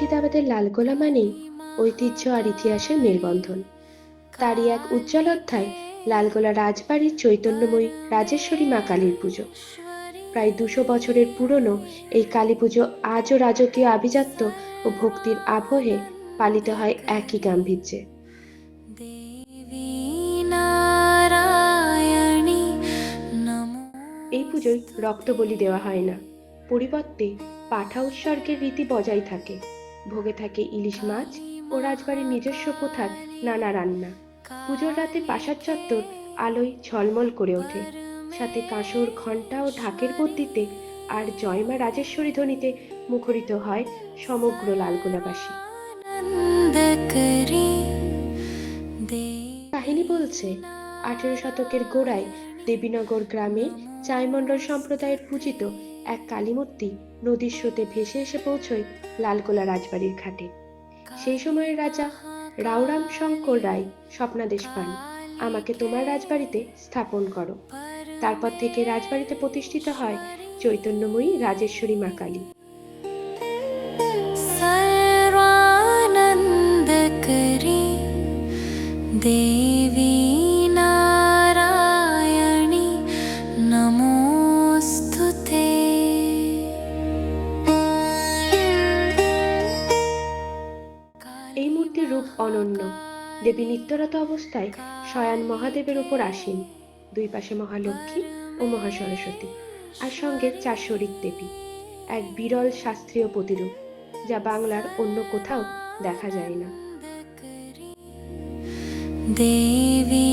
মুর্শিদাবাদের লালগোলা মানেই ঐতিহ্য আর ইতিহাসের মেলবন্ধন। তারই এক উজ্জ্বল অধ্যায় লালগোলা রাজবাড়ির চৈতন্যময়ী রাজেশ্বরী মা কালীর পুজো। প্রায় দুশো বছরের পুরনো এই কালী পুজো আজও রাজকীয় আভিজাত্য ও ভক্তির আবহে পালিত হয় একই গাম্ভীর্যে। এই পুজোয় রক্ত বলি দেওয়া হয় না। পরিবর্তে পাঠা উৎসর্গের রীতি বজায় থাকে। ভোগে থাকে ইলিশ মাছ ও রাজবাড়ির নিজস্ব প্রথার নানা রান্না। পুজোর রাতে পাশার চত্বর আলোয় ঝলমল করে ওঠে। সাথে কাঁসর, ঘণ্টা ও ঢাকের বদ্যিতে আর জয়মা রাজেশ্বরী ধ্বনিতে মুখরিত হয় সমগ্র লালগোলাবাসী। কাহিনী বলছে, আঠেরো শতকের গোড়ায় দেবীনগর গ্রামে চায়মণ্ডল সম্প্রদায়ের পূজিত এক কালীমূর্তি নদীর স্রোতে ভেসে এসে পৌঁছয় লালকোলা রাজবাড়ির ঘাটে। সেই সময়ের রাজা রাওরাম শঙ্কর রায় স্বপ্নাদেশ পান। আমাকে তোমার রাজবাড়িতে স্থাপন করো। তারপর থেকে রাজবাড়িতে প্রতিষ্ঠিত হয় চৈতন্যময়ী রাজেশ্বরী মা কালী। দে অনন্য। দেবী নিত্যরত অবস্থায় শয়ান মহাদেবের উপর আসীন। দুই পাশে মহালক্ষ্মী ও মহাসরস্বতী আর সঙ্গে চার শরিক দেবী। এক বিরল শাস্ত্রীয় প্রতিরূপ, যা বাংলার অন্য কোথাও দেখা যায় না। देवी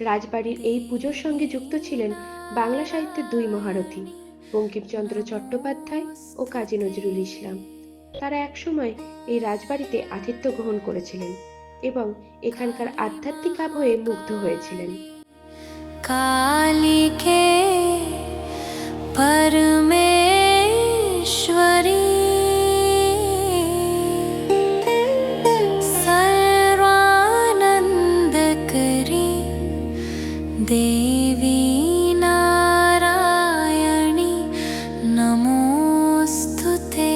রাজবাড়ির এই পুজোর সঙ্গে যুক্ত ছিলেন বাংলা সাহিত্যের দুই মহারথী, বঙ্কিমচন্দ্র চট্টোপাধ্যায় ও কাজী নজরুল ইসলাম। তারা একসময় এই রাজবাড়িতে আতিথ্য গ্রহণ করেছিলেন এবং এখানকার আধ্যাত্মিক আবহে মুগ্ধ হয়েছিলেন। কালিকে পর देवी नारायणी नमोऽस्तु ते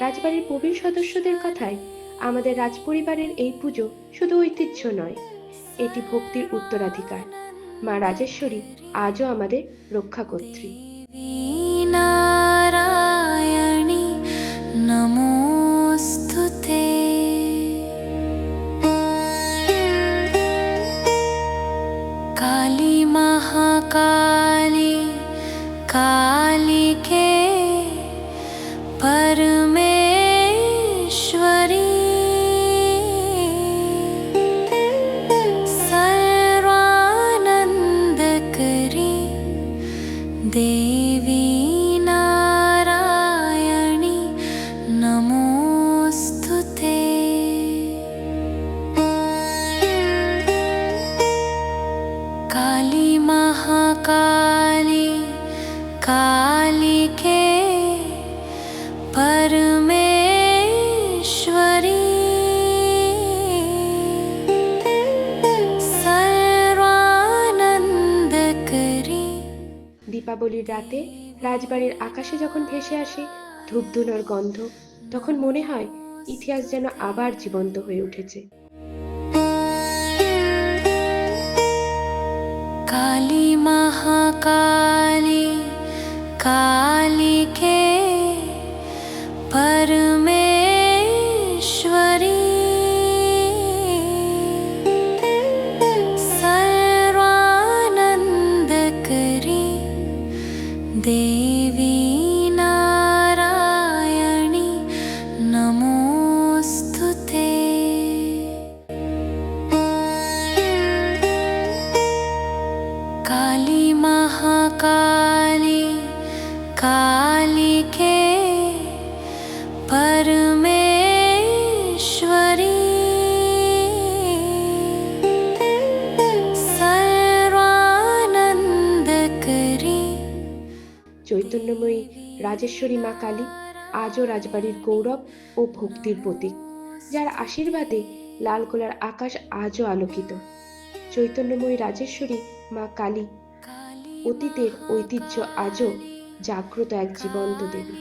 রাজবাড়ির প্রবীণ সদস্যদের কথায় আমাদের রাজপরিবারের এই পুজো শুধু ঐতিহ্য নয় এটি ভক্তির উত্তরাধিকার মা রাজেশ্বরী আজও আমাদের রক্ষাকর্ত্রী देवी नारायणी देवी नारायणी नमोऽस्तु ते। काली महाकाली গভীর রাতে রাজবাড়ির আকাশে যখন ভেসে আসে ধূপধুনোর গন্ধ, তখন মনে হয় ইতিহাস যেন আবার জীবন্ত হয়ে উঠেছে। কালী মহাকালী, কালীকে देवी नारायणी नमोऽस्तु ते। काली महाकाली कालिके চৈতন্যময়ী রাজেশ্বরী মা কালী আজও রাজবাড়ির গৌরব ও ভক্তির প্রতীক, যার আশীর্বাদে লালগোলার আকাশ আজও আলোকিত। চৈতন্যময়ী রাজেশ্বরী মা কালী, অতীতের ঐতিহ্য আজও জাগ্রত এক জীবন্ত দেবী।